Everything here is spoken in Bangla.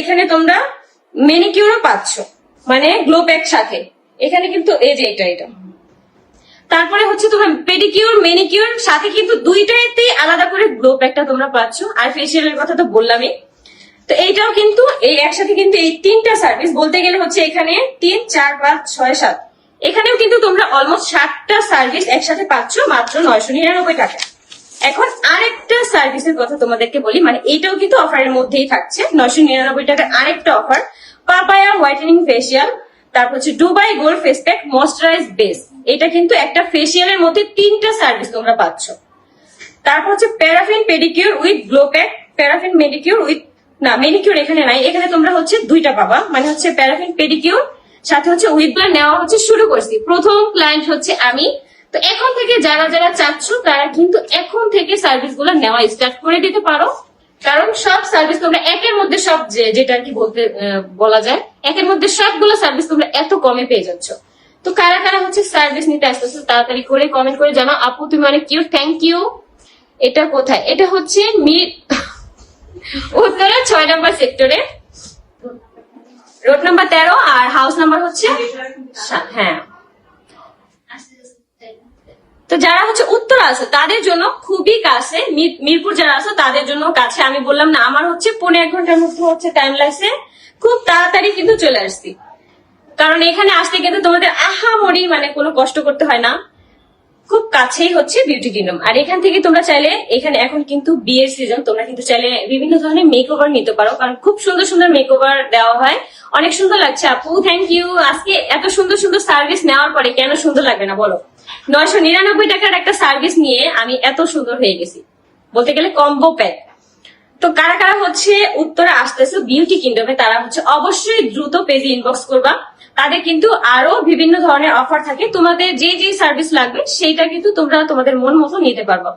এখানে তোমরা মেনিকিউরও পাচ্ছ মানে গ্লো প্যাক সাথে। এখানে কিন্তু এই যে এটা এটা। তারপরে হচ্ছে তোমরা পেডিকিউর মেনিকিউর সাথে কিন্তু দুইটাইতে আলাদা করে গ্লো প্যাকটা তোমরা পাচ্ছ। আর ফেসিয়ালের কথা তো বললামই। তো এইটাও কিন্তু, এই একসাথে কিন্তু এই তিনটা সার্ভিস বলতে গেলে হচ্ছে এখানে তিন, চার, পাঁচ, ছয়, সাত। এখানেও কিন্তু তোমরা অলমোস্ট সাতটা সার্ভিস একসাথে পাচ্ছ, মাত্র নয়শো নিরানব্বই টাকা। এখন আরেকটা সার্ভিসের কথা তোমাদেরকে বলি মানে এইটাও কিন্তু অফারের মধ্যেই থাকছে। নয়শো নিরানব্বই টাকার আরেকটা অফার পাপায়া হোয়াইটেনিং ফেসিয়াল তারপর হচ্ছে Dubai gold face pack moisturize base এটা কিন্তু একটা ফেসিয়ালের মধ্যে তিনটা সার্ভিস তোমরা পাচ্ছ। তারপর হচ্ছে paraffin pedicure with glow pack paraffin pedicure with না মেডিকিউর এখানে নাই, এখানে তোমরা হচ্ছে দুইটা পাবা। মানে হচ্ছে প্যারাফিন পেডিকিউর সাথে হচ্ছে উইথগুলো নেওয়া হচ্ছে শুরু করছি। প্রথম ক্লায়েন্ট হচ্ছে আমি। তো এখন থেকে যারা যারা চাচ্ছ, তারা কিন্তু এখন থেকে সার্ভিসগুলো নেওয়া স্টার্ট করে দিতে পারো। কারণ সব সার্ভিস তোমরা একের মধ্যে সব যেটা আর কি বলতে বলা যায়, একের মধ্যে সবগুলো সার্ভিস তোমরা এত কমে পেয়ে যাচ্ছ। তো কারা কারা হচ্ছে সার্ভিস নিতে আসতেছো, তাড়াতাড়ি করে কমেন্ট করে জানাও। আপু, তুমি অনেক কিউ থ্যাংক ইউ এটা কোথায়? এটা হচ্ছে মির উত্তরা ছয় নম্বর সেক্টরে রোড নাম্বার তেরো আর হাউস নাম্বার হচ্ছে হ্যাঁ তো যারা হচ্ছে উত্তর আছে, তাদের জন্য খুবই কাছে। মিরপুর যারা আছে, তাদের জন্য কাছে। আমি বললাম, না, আমার হচ্ছে পনেরো এক ঘণ্টার মধ্যে হচ্ছে টাইম লাগছে। খুব তাড়াতাড়ি কিন্তু চলে আসছি। কারণ এখানে আসতে কিন্তু তোমাদের আহামরি মানে কোনো কষ্ট করতে হয় না। খুব কাছেই হচ্ছে বিউটি কিংডম আর এখান থেকে তোমরা চাইলে, এখানে এখন কিন্তু বিয়ের সিজন তোমরা কিন্তু চাইলে বিভিন্ন ধরনের মেক ওভার নিতে পারো। কারণ খুব সুন্দর সুন্দর মেক ওভার দেওয়া হয়। অনেক সুন্দর লাগছে, আপু। থ্যাংক ইউ আজকে এত সুন্দর সুন্দর সার্ভিস নেওয়ার পরে কেন সুন্দর লাগবে না, বলো? নয়শো নিরানব্বই টাকার একটা সার্ভিস নিয়ে আমি এত সুন্দর হয়ে গেছি। বলতে গেলে কম্বো প্যাক তো কারা কারা হচ্ছে উত্তরে আসতেছে বিউটি কিংডমে তারা হচ্ছে অবশ্যই দ্রুত পেজে ইনবক্স করবা। তাদের কিন্তু আরও বিভিন্ন ধরনের অফার থাকে। তোমাদের যে যে সার্ভিস লাগবে, সেইটা কিন্তু তোমরা তোমাদের মন মতো নিতে পারবা।